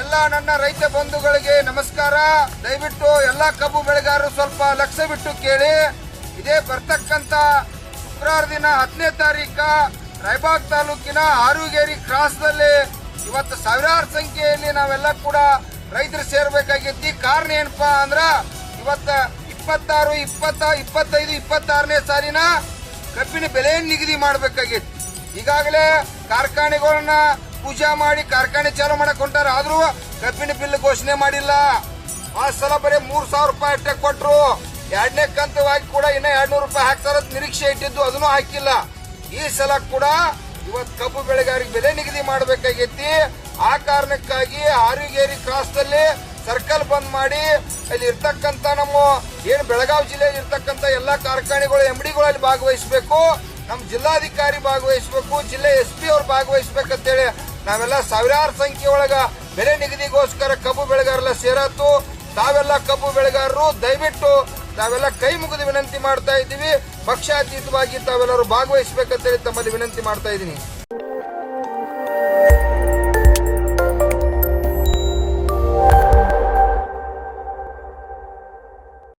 ಎಲ್ಲ ನನ್ನ ರೈತ ಬಂಧುಗಳಿಗೆ ನಮಸ್ಕಾರ. ದಯವಿಟ್ಟು ಎಲ್ಲ ಕಬ್ಬು ಬೆಳೆಗಾರರು ಸ್ವಲ್ಪ ಲಕ್ಷ್ಯ ಬಿಟ್ಟು ಕೇಳಿ. ಇದೇ ಬರ್ತಕ್ಕಂತ ಶುಕ್ರವಾರ ದಿನ ಹತ್ತನೇ ತಾರೀಕ ರಾಯಬಾಗ್ ತಾಲೂಕಿನ ಆರುಗೇರಿ ಕ್ರಾಸ್ದಲ್ಲಿ ಇವತ್ತು ಸಾವಿರಾರು ಸಂಖ್ಯೆಯಲ್ಲಿ ನಾವೆಲ್ಲ ಕೂಡ ರೈತರು ಸೇರ್ಬೇಕಾಗೈತಿ ಕಾರಣ ಏನಪ್ಪಾ ಅಂದ್ರ ಇವತ್ತ ಇಪ್ಪತ್ತಾರು, ಇಪ್ಪತ್ತ, ಇಪ್ಪತ್ತೈದು, ಇಪ್ಪತ್ತಾರನೇ ಸಾಲಿನ ಕಬ್ಬಿನ ಬೆಲೆ ನಿಗದಿ ಮಾಡಬೇಕಾಗೈತಿ ಈಗಾಗಲೇ ಕಾರ್ಖಾನೆಗಳನ್ನ ಪೂಜಾ ಮಾಡಿ ಕಾರ್ಖಾನೆ ಚಾಲು ಮಾಡಕ್ ಹೊಂಟಾರ, ಆದ್ರೂ ಕಬ್ಬಿನ ಬಿಲ್ ಘೋಷಣೆ ಮಾಡಿಲ್ಲ. ಆ ಸಲ ಬರೀ ಮೂರ್ ಸಾವಿರ ರೂಪಾಯಿ ಅಷ್ಟೇ ಕೊಟ್ರು. ಎರಡನೇ ಕಂತವಾಗಿ ಕೂಡ ಇನ್ನ ಎರಡ್ನೂರು ರೂಪಾಯಿ ಹಾಕ್ತಾರ ನಿರೀಕ್ಷೆ ಇಟ್ಟಿದ್ದು ಅದನ್ನು ಹಾಕಿಲ್ಲ. ಈ ಸಲ ಕೂಡ ಇವತ್ ಕಬ್ಬು ಬೆಳೆಗಾರಿಗೆ ಬೆಲೆ ನಿಗದಿ ಮಾಡಬೇಕಾಗೈತಿ. ಆ ಕಾರಣಕ್ಕಾಗಿ ಆರುಗೇರಿ ಕ್ರಾಸ್ ದಲ್ಲಿ ಸರ್ಕಲ್ ಬಂದ್ ಮಾಡಿ ಅಲ್ಲಿ ಇರ್ತಕ್ಕಂತ ನಮ್ಮ ಏನು ಬೆಳಗಾವಿ ಜಿಲ್ಲೆಯಲ್ಲಿ ಇರ್ತಕ್ಕಂತ ಎಲ್ಲಾ ಕಾರ್ಖಾನೆಗಳು ಎಂಡಿಗಳು ಅಲ್ಲಿ ಭಾಗವಹಿಸಬೇಕು. ನಮ್ಮ ಜಿಲ್ಲಾಧಿಕಾರಿ ಭಾಗವಹಿಸಬೇಕು, ಜಿಲ್ಲೆ ಎಸ್ ಪಿ ಅವ್ರು ಭಾಗವಹಿಸ್ಬೇಕಂತೇಳಿ ನಾವೆಲ್ಲ ಸಾವಿರಾರು ಸಂಖ್ಯೆ ಒಳಗ ಬೆಲೆ ನಿಗದಿಗೋಸ್ಕರ ಕಬ್ಬು ಬೆಳೆಗಾರಲ್ಲ ಸೇರತ್ತು ತಾವೆಲ್ಲ ಕಬ್ಬು ಬೆಳೆಗಾರರು, ದಯವಿಟ್ಟು ತಾವೆಲ್ಲ ಕೈ ಮುಗಿದು ವಿನಂತಿ ಮಾಡ್ತಾ ಇದ್ದೀವಿ. ಪಕ್ಷಾತೀತವಾಗಿ ತಾವೆಲ್ಲರೂ ಭಾಗವಹಿಸಬೇಕಂತೇಳಿ ತಮ್ಮಲ್ಲಿ ವಿನಂತಿ ಮಾಡ್ತಾ ಇದ್ದೀನಿ.